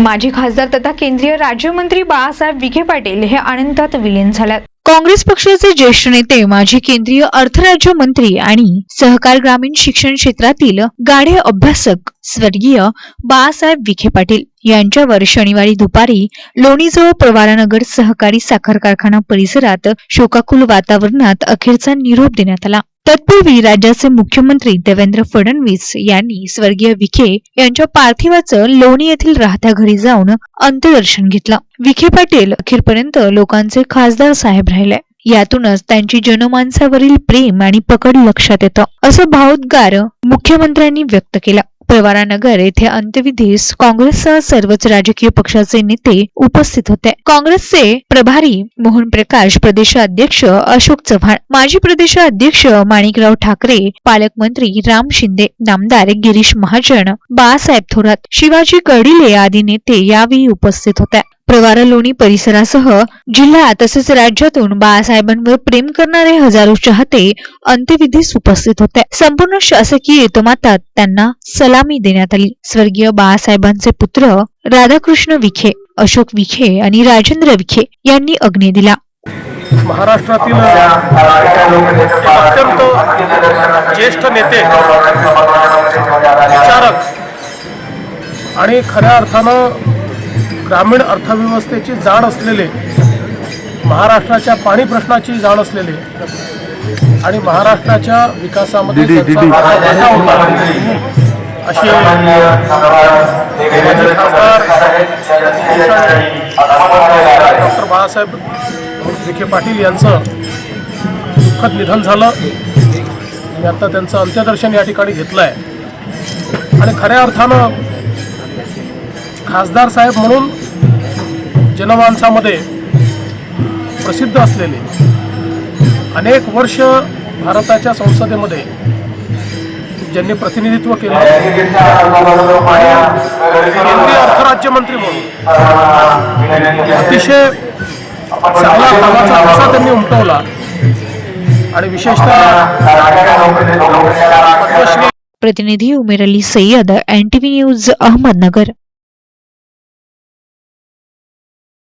माजी खासदार तथा केंद्रीय राज्यमंत्री बाळासाहेब विखे पाटील हे अनंतात विलीन झाल्यात. काँग्रेस पक्षाचे ज्येष्ठ नेते माजी केंद्रीय अर्थराज्य मंत्री आणि सहकार ग्रामीण शिक्षण क्षेत्रातील गाढे अभ्यासक स्वर्गीय बाळासाहेब विखे पाटील यांच्यावर शनिवारी दुपारी लोणीजवळ प्रवारानगर सहकारी साखर कारखाना परिसरात शोकाकुल वातावरणात अखेरचा निरोप देण्यात आला. तत्पूर्वी राज्याचे मुख्यमंत्री देवेंद्र फडणवीस यांनी स्वर्गीय विखे यांच्या पार्थिवाचं लोणी येथील राहत्या घरी जाऊन अंत्यदर्शन घेतलं. विखे पाटील अखेरपर्यंत लोकांचे खासदार साहेब राहिले. यातूनच त्यांची जनमानसावरील प्रेम आणि पकड लक्षात येतं असं भावोद्गार मुख्यमंत्र्यांनी व्यक्त केला. प्रवारानगर येथे अंत्यविधीस काँग्रेससह सर्वच राजकीय पक्षाचे नेते उपस्थित होते. काँग्रेसचे प्रभारी मोहन प्रकाश प्रदेशाध्यक्ष अशोक चव्हाण माजी प्रदेशाध्यक्ष माणिकराव ठाकरे पालकमंत्री राम शिंदे नामदार गिरीश महाजन बाळासाहेब थोरात शिवाजी कडिले आदी नेते यावेळी उपस्थित होते प्रवारा लोणी परिसरासह जिल्हा तसेच राज्यातून बाळासाहेबांवर प्रेम करणारे हजारो चाहते अंत्यविधीस उपस्थित होते. संपूर्ण शासकीय इतमातात त्यांना सलामी देण्यात आली. स्वर्गीय बाळासाहेबांचे पुत्र राधाकृष्ण विखे अशोक विखे आणि राजेंद्र विखे यांनी अग्नी दिला. महाराष्ट्रातील अत्यंत ज्येष्ठ नेते विचारक आणि खऱ्या अर्थानं ग्रामीण अर्थव्यवस्थेची जाण असलेले महाराष्ट्राच्या पाणी प्रश्नाची जाण असलेले आणि महाराष्ट्राच्या विकासामध्ये असे डॉक्टर बाळासाहेब विखे पाटील यांचं दुःखद निधन झालं. आणि आता त्यांचं अंत्यदर्शन या ठिकाणी घेतलं आहे आणि खऱ्या अर्थानं खासदार साहेब म्हणून जनमानसामध्ये प्रसिद्ध असलेले अनेक वर्ष भारताच्या संसदेमध्ये ज्यांनी प्रतिनिधित्व केलं. केंद्रीय अर्थराज्यमंत्री म्हणून. अतिशय चांगला कामाचा ठसा त्यांनी उमटवला. आणि विशेषतः प्रतिनिधी Umer Ali Sayyed N TV news Ahmednagar.